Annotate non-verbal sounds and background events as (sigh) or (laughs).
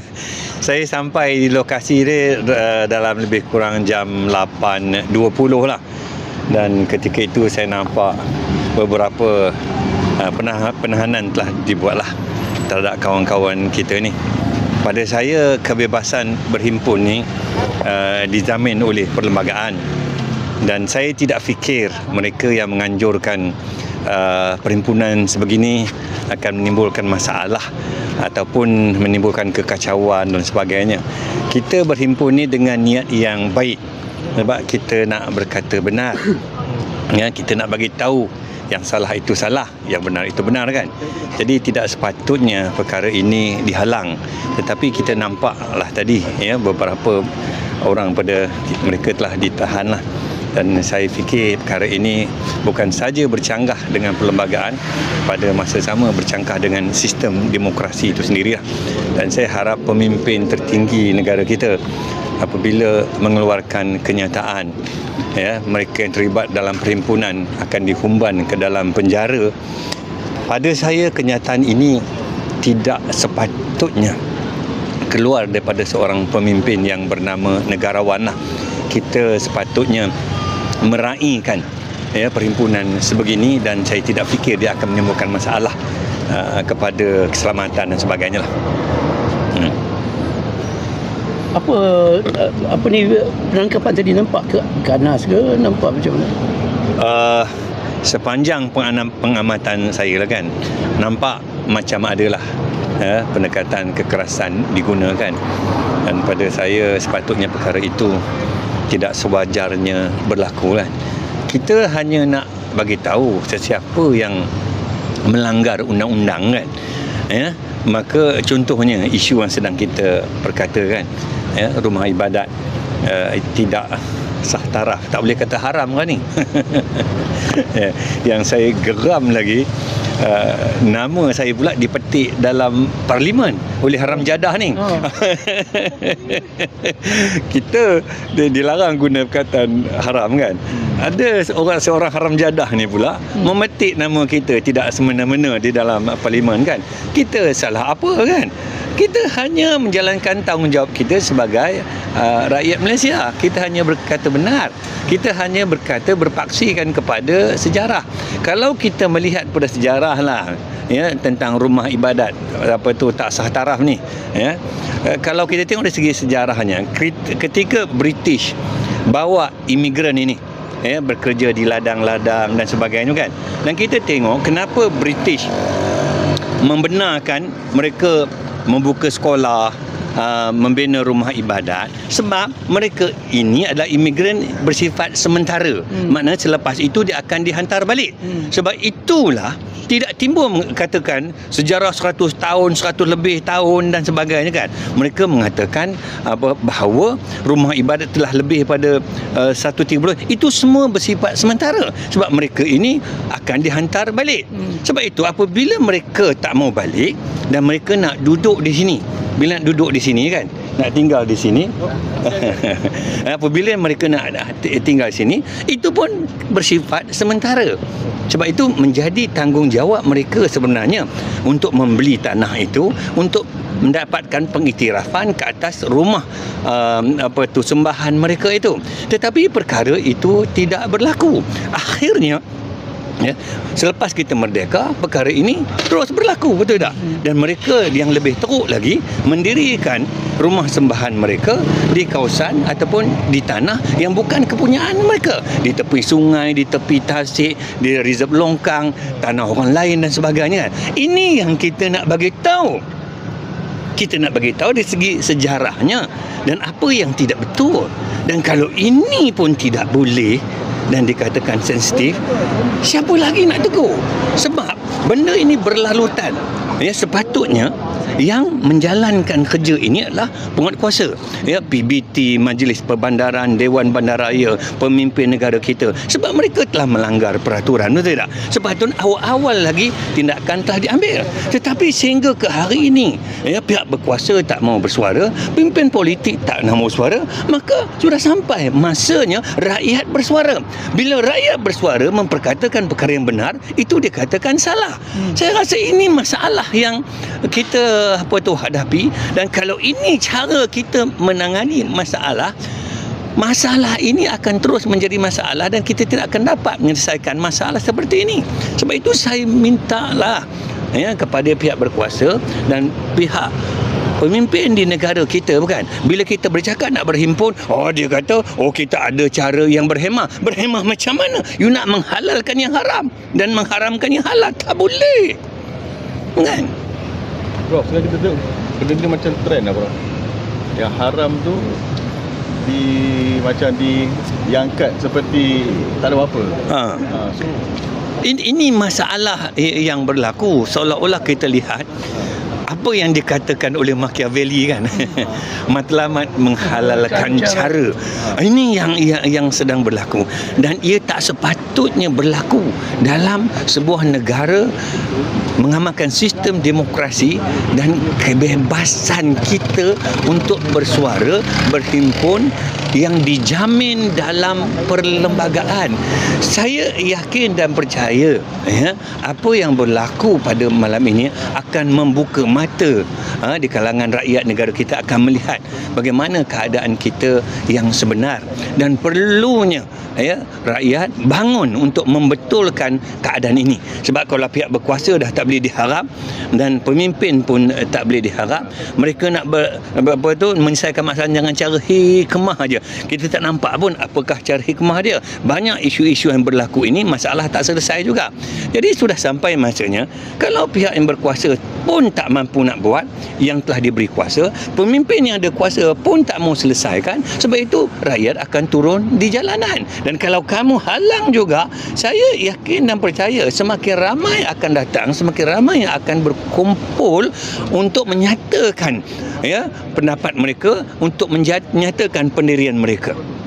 (laughs) saya sampai di lokasi ni uh, dalam lebih kurang jam 8.20 lah. Dan ketika itu saya nampak beberapa uh, penah- penahanan telah dibuatlah terhadap kawan-kawan kita ni. Pada saya kebebasan berhimpun ni uh, dijamin oleh perlembagaan dan saya tidak fikir mereka yang menganjurkan uh, perhimpunan sebegini akan menimbulkan masalah ataupun menimbulkan kekacauan dan sebagainya. Kita berhimpun ni dengan niat yang baik sebab kita nak berkata benar. (coughs) Ya, kita nak bagi tahu yang salah itu salah, yang benar itu benar kan. Jadi tidak sepatutnya perkara ini dihalang. Tetapi kita nampaklah tadi ya beberapa orang pada mereka telah ditahan lah dan saya fikir perkara ini bukan saja bercanggah dengan perlembagaan pada masa sama bercanggah dengan sistem demokrasi itu sendiri dan saya harap pemimpin tertinggi negara kita apabila mengeluarkan kenyataan ya mereka yang terlibat dalam perhimpunan akan dihumban ke dalam penjara pada saya kenyataan ini tidak sepatutnya keluar daripada seorang pemimpin yang bernama negarawan lah. kita sepatutnya meraihkan ya perhimpunan sebegini dan saya tidak fikir dia akan menimbulkan masalah uh, kepada keselamatan dan sebagainya lah. Hmm. Apa apa ni penangkapan tadi nampak ke ganas ke nampak macam mana? Uh, sepanjang pengamatan saya lah kan nampak macam adalah ya, pendekatan kekerasan digunakan. Dan pada saya sepatutnya perkara itu tidak sewajarnya berlaku kan. Kita hanya nak bagi tahu sesiapa yang melanggar undang-undang kan. Ya maka contohnya isu yang sedang kita perkatakan ya, rumah ibadat uh, tidak sah taraf. Tak boleh kata haram kan ni. (laughs) Ya, yang saya geram lagi uh, nama saya pula dipetik dalam parlimen oleh haram jadah ni oh. (laughs) kita dilarang guna perkataan haram kan hmm. ada seorang seorang haram jadah ni pula hmm. memetik nama kita tidak semena-mena di dalam parlimen kan kita salah apa kan kita hanya menjalankan tanggungjawab kita sebagai uh, rakyat Malaysia. Kita hanya berkata benar. Kita hanya berkata berpaksikan kepada sejarah. Kalau kita melihat pada sejarah lah ya tentang rumah ibadat apa tu tak sah taraf ni ya uh, kalau kita tengok dari segi sejarahnya ketika British bawa imigran ini ya bekerja di ladang-ladang dan sebagainya kan dan kita tengok kenapa British membenarkan mereka membuka sekolah uh, membina rumah ibadat sebab mereka ini adalah imigran bersifat sementara hmm. maknanya selepas itu dia akan dihantar balik hmm. sebab itulah tidak timbul katakan sejarah 100 tahun 100 lebih tahun dan sebagainya kan mereka mengatakan apa bahawa rumah ibadat telah lebih pada uh, satu tiga bulan itu semua bersifat sementara sebab mereka ini akan dihantar balik hmm. sebab itu apabila mereka tak mau balik dan mereka nak duduk di sini bila nak duduk di sini kan? Nak tinggal di sini. (laughs) Apabila mereka nak tinggal di sini itu pun bersifat sementara. Sebab itu menjadi tanggungjawab mereka sebenarnya untuk membeli tanah itu untuk mendapatkan pengiktirafan ke atas rumah um, apa tu sembahan mereka itu. Tetapi perkara itu tidak berlaku. Akhirnya ya. Selepas kita merdeka perkara ini terus berlaku betul tak? Dan mereka yang lebih teruk lagi mendirikan rumah sembahan mereka di kawasan ataupun di tanah yang bukan kepunyaan mereka. Di tepi sungai di tepi tasik di reserve longkang tanah orang lain dan sebagainya. Ini yang kita nak bagi tahu. Kita nak bagi tahu dari segi sejarahnya dan apa yang tidak betul. Dan kalau ini pun tidak boleh dan dikatakan sensitif siapa lagi nak tegur? Sebab benda ini berlalutan. Ya sepatutnya yang menjalankan kerja ini adalah penguatkuasa ya PBT Majlis Perbandaran Dewan Bandaraya pemimpin negara kita. Sebab mereka telah melanggar peraturan betul tak? Sepatutnya awal-awal lagi tindakan telah diambil. Tetapi sehingga ke hari ini ya pihak berkuasa tak mau bersuara pemimpin politik tak nak mau bersuara maka sudah sampai masanya rakyat bersuara. Bila rakyat bersuara memperkatakan perkara yang benar itu dikatakan salah. Hmm. saya rasa ini masalah yang kita apa tu hadapi. Dan kalau ini cara kita menangani masalah masalah ini akan terus menjadi masalah dan kita tidak akan dapat menyelesaikan masalah seperti ini. Sebab itu saya mintalah ya kepada pihak berkuasa dan pihak pemimpin di negara kita bukan? Bila kita bercakap nak berhimpun oh dia kata oh kita ada cara yang berhemah. Berhemah macam mana? You nak menghalalkan yang haram dan mengharamkan yang halal? Tak boleh. Kan Bro, sekarang kita tengok benda ni macam trend lah bro. Yang haram tu di macam di diangkat seperti tak ada apa-apa. ha Ha, so ini, ini masalah i- yang berlaku seolah-olah kita lihat apa yang dikatakan oleh Machiavelli kan? (laughs) Matlamat menghalalkan cara. Ini yang, yang yang sedang berlaku. Dan ia tak sepatutnya berlaku dalam sebuah negara mengamalkan sistem demokrasi dan kebebasan kita untuk bersuara berhimpun yang dijamin dalam perlembagaan. Saya yakin dan percaya ya apa yang berlaku pada malam ini akan membuka mata ha, di kalangan rakyat negara kita akan melihat bagaimana keadaan kita yang sebenar. Dan perlunya ya rakyat bangun untuk membetulkan keadaan ini. Sebab kalau pihak berkuasa dah tak boleh diharap dan pemimpin pun eh, tak boleh diharap mereka nak ber, ber, apa tu menyelesaikan masalah dengan cara hikmah aja kita tak nampak pun apakah cara hikmah dia. Banyak isu-isu yang berlaku ini masalah tak selesai juga. Jadi sudah sampai masanya kalau pihak yang berkuasa pun tak mampu nak buat yang telah diberi kuasa pemimpin yang ada kuasa pun tak mau selesaikan sebab itu rakyat akan turun di jalanan. Dan kalau kamu halang juga saya yakin dan percaya semakin ramai akan datang semakin ramai yang akan berkumpul untuk menyatakan ya pendapat mereka untuk menyatakan pendirian kematian mereka.